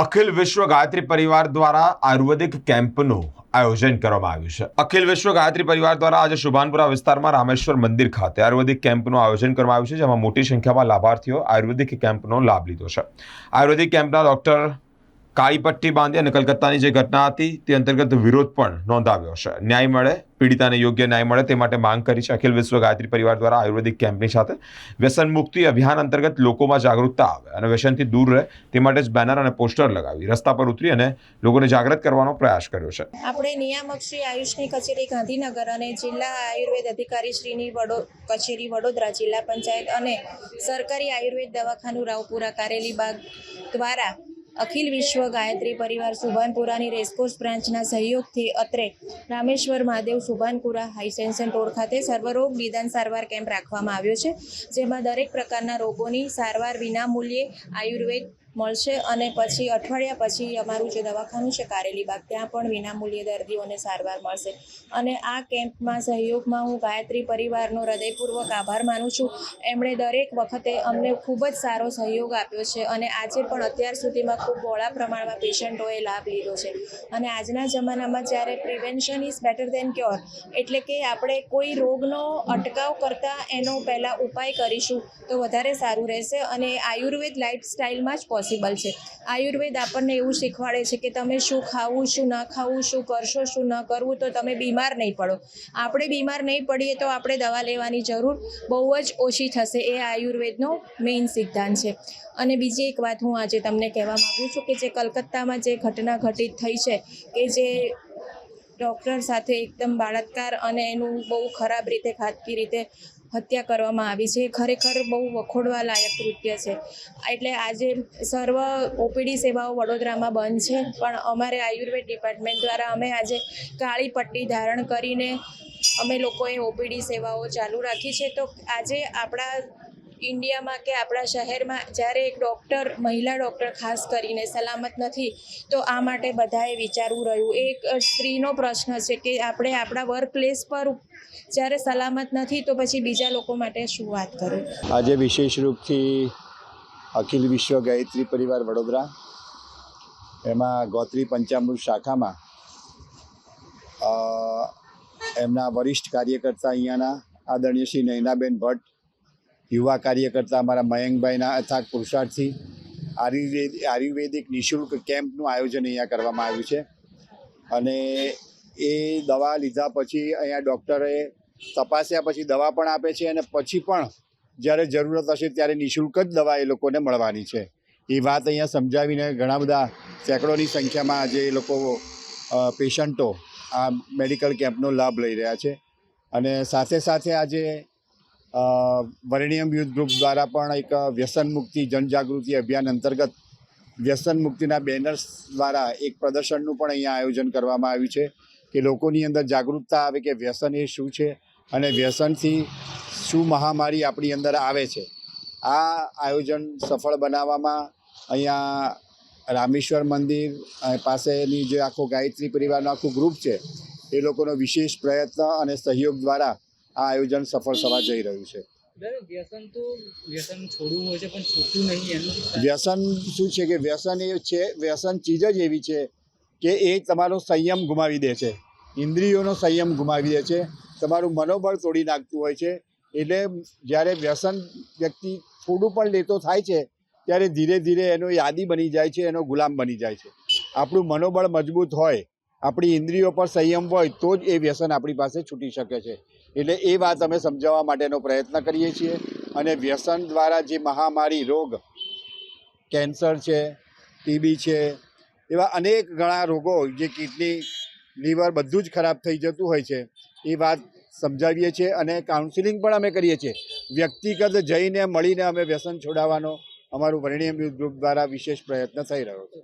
અખિલ વિશ્વ ગાયત્રી પરિવાર દ્વારા આયુર્વેદિક કેમ્પનું આયોજન કરવામાં આવ્યું છે. અખિલ વિશ્વ ગાયત્રી પરિવાર દ્વારા આજે શુભાનપુરા વિસ્તારમાં રામેશ્વર મંદિર ખાતે આયુર્વેદિક કેમ્પનું આયોજન કરવામાં આવ્યું છે, જેમાં મોટી સંખ્યામાં લાભાર્થીઓ આયુર્વેદિક કેમ્પનો લાભ લીધો છે. આયુર્વેદિક કેમ્પના ડોક્ટર કાળી પટ્ટી બાંધી અને કલકત્તાની જે ઘટના હતી, તે અંતર્ગત વિરોધ પણ નોંધાવ્યો છે. ન્યાય મળે પીડિતાને યોગ્ય ન્યાય મળે તે માટે માંગ કરી છે અખિલ વિશ્વ ગાયત્રી પરિવાર દ્વારા આયુર્વેદિક કેમ્પની સાથે. વ્યસન મુક્તિ અભિયાન અંતર્ગત લોકોમાં જાગૃતતા આવે અને વ્યસનથી દૂર રહે તે માટે જ બેનર અને પોસ્ટર લગાવી, રસ્તા પર ઉતરી અને લોકોને જાગૃત કરવાનો પ્રયાસ કર્યો છે. આપણે નિયામક શ્રી આયુષની કચેરી ગાંધીનગર અને જિલ્લા આયુર્વેદ અધિકારી શ્રીની વડો, કચેરી વડોદરા જિલ્લા પંચાયત અને સરકારી આયુર્વેદ દવાખાનું રાવપુરા કારેલીબાગ દ્વારા અખિલ વિશ્વ ગાયત્રી પરિવાર સુભાનપુરાની રેસકોર્સ બ્રાન્ચના સહયોગથી અત્રે Rameshwar Mahadev Subhanpura high tension road ખાતે સર્વરોગ નિદાન સારવાર કેમ્પ રાખવામાં આવ્યો છે, જેમાં દરેક પ્રકારના રોગોની સારવાર વિનામૂલ્યે આયુર્વેદ મળશે અને પછી અઠવાડિયા પછી અમારું જે દવાખાનું છે કારેલીબાગ, ત્યાં પણ વિનામૂલ્યે દર્દીઓને સારવાર મળશે. અને આ કેમ્પમાં સહયોગમાં હું ગાયત્રી પરિવારનો હૃદયપૂર્વક આભાર માનું છું. એમણે દરેક વખતે અમને ખૂબ જ સારો સહયોગ આપ્યો છે અને આજે પણ અત્યાર સુધીમાં ખૂબ બહોળા પ્રમાણમાં પેશન્ટોએ લાભ લીધો છે. અને આજના જમાનામાં જ્યારે prevention is better than cure, એટલે કે આપણે કોઈ રોગનો અટકાવ કરતાં એનો પહેલાં ઉપાય કરીશું, તો વધારે સારું રહેશે અને આયુર્વેદ લાઇફસ્ટાઇલમાં જ પોસિબલ છે. આયુર્વેદ આપણને એવું શીખવાડે છે કે તમે શું ખાવું, શું ન ખાવું, શું કરશો, શું ન કરવું, તો તમે બીમાર નહીં પડો. આપણે બીમાર નહીં પડીએ તો આપણે દવા લેવાની જરૂર બહુ જ ઓછી થશે. એ આયુર્વેદનો મેઇન સિદ્ધાંત છે. અને બીજી એક વાત હું આજે તમને કહેવા માગું છું કે જે કલકત્તામાં જે ઘટના ઘટિત થઈ છે કે જે ડૉક્ટર સાથે એકદમ બાળાત્કાર અને એનું બહુ ખરાબ રીતે ખાતકી રીતે હત્યા કરવામાં આવી છે. ખરેખર બહુ વખોડવા લાયક કૃત્ય છે. એટલે આજે સર્વ ઓપીડી સેવાઓ વડોદરામાં બંધ છે. પણ અમારે આયુર્વેદ ડિપાર્ટમેન્ટ દ્વારા અમે આજે કાળી પટ્ટી ધારણ કરીને અમે લોકોએ ઓપીડી સેવાઓ ચાલુ રાખી છે. તો આજે આપણા ઇન્ડિયામાં કે આપણા શહેરમાં જ્યારે એક ડૉક્ટર, મહિલા ડૉક્ટર ખાસ કરીને સલામત નથી, તો આ માટે બધાએ વિચારવું રહ્યું. એક સ્ત્રીનો પ્રશ્ન છે કે આપણે આપણા વર્ક પ્લેસ પર જ્યારે સલામત નથી, તો પછી બીજા લોકો માટે શું વાત કરું? આજે વિશેષ રૂપથી અખિલ વિશ્વ ગાયત્રી પરિવાર વડોદરા, એમાં ગોત્રી પંચામૃત શાખામાં એમના વરિષ્ઠ કાર્યકર્તા અહીંયાના આદરણીય શ્રી નૈનાબેન ભટ્ટ યુવા કાર્યકર્તા અમારા મયંકભાઈના અથાગ પુરુષાર્થથી આયુર્વેદ, આયુર્વેદિક નિઃશુલ્ક કેમ્પનું આયોજન અહીંયા કરવામાં આવ્યું છે. અને એ દવા લીધા પછી અહીંયા ડૉક્ટરે તપાસ્યા પછી દવા પણ આપે છે અને પછી પણ જ્યારે જરૂરત હશે ત્યારે નિઃશુલ્ક જ દવા એ લોકોને મળવાની છે. એ વાત અહીંયા સમજાવીને ઘણા બધા સેંકડોની સંખ્યામાં આજે એ લોકો પેશન્ટો આ મેડિકલ કેમ્પનો લાભ લઈ રહ્યા છે. અને સાથે સાથે આજે વર્ણિયમ યુથ ગ્રુપ દ્વારા પણ એક વ્યસન મુક્તિ જનજાગૃતિ અભિયાન અંતર્ગત વ્યસન મુક્તિના બેનર્સ દ્વારા એક પ્રદર્શનનું પણ અહીંયા આયોજન કરવામાં આવ્યું છે કે લોકોની અંદર જાગૃતતા આવે કે વ્યસન એ શું છે અને વ્યસનથી શું મહામારી આપણી અંદર આવે છે. આ આયોજન સફળ બનાવવામાં અહીંયા રામેશ્વર મંદિર પાસેની જે આખો ગાયત્રી પરિવારનો આખું ગ્રુપ છે એ લોકોનો વિશેષ પ્રયત્ન અને સહયોગ દ્વારા આ આયોજન સફળ થવા જઈ રહ્યું છે. વ્યસન શું છે કે વ્યસન એ છે વ્યસન ચીજ જ એવી છે કે એ તમારો સંયમ ગુમાવી દે છે. ઇન્દ્રિયોનો સંયમ ગુમાવી દે છે. તમારું મનોબળ તોડી નાખતું હોય છે. એટલે જ્યારે વ્યસન વ્યક્તિ થોડું પણ લેતો થાય છે ત્યારે ધીરે ધીરે એનો યાદી બની જાય છે એનો ગુલામ બની જાય છે. આપણું મનોબળ મજબૂત હોય આપણી ઇન્દ્રિયો પર સંયમ હોય તો જ એ વ્યસન આપણી પાસે છૂટી શકે છે. એટલે એ વાત અમે સમજાવવા માટેનો પ્રયત્ન કરીએ છીએ અને વ્યસન દ્વારા જે મહામારી રોગ, કેન્સર છે ટીબી છે, એવા અનેક ઘણા રોગો જે કિડની, લીવર બધું જ ખરાબ થઈ જતું હોય છે, એ વાત સમજાવીએ છીએ અને કાઉન્સિલિંગ પણ અમે કરીએ છીએ. વ્યક્તિગત જઈને મળીને અમે વ્યસન છોડાવવાનો અમારું પરિણામ યુથ ગ્રુપ દ્વારા વિશેષ પ્રયત્ન થઈ રહ્યો છે.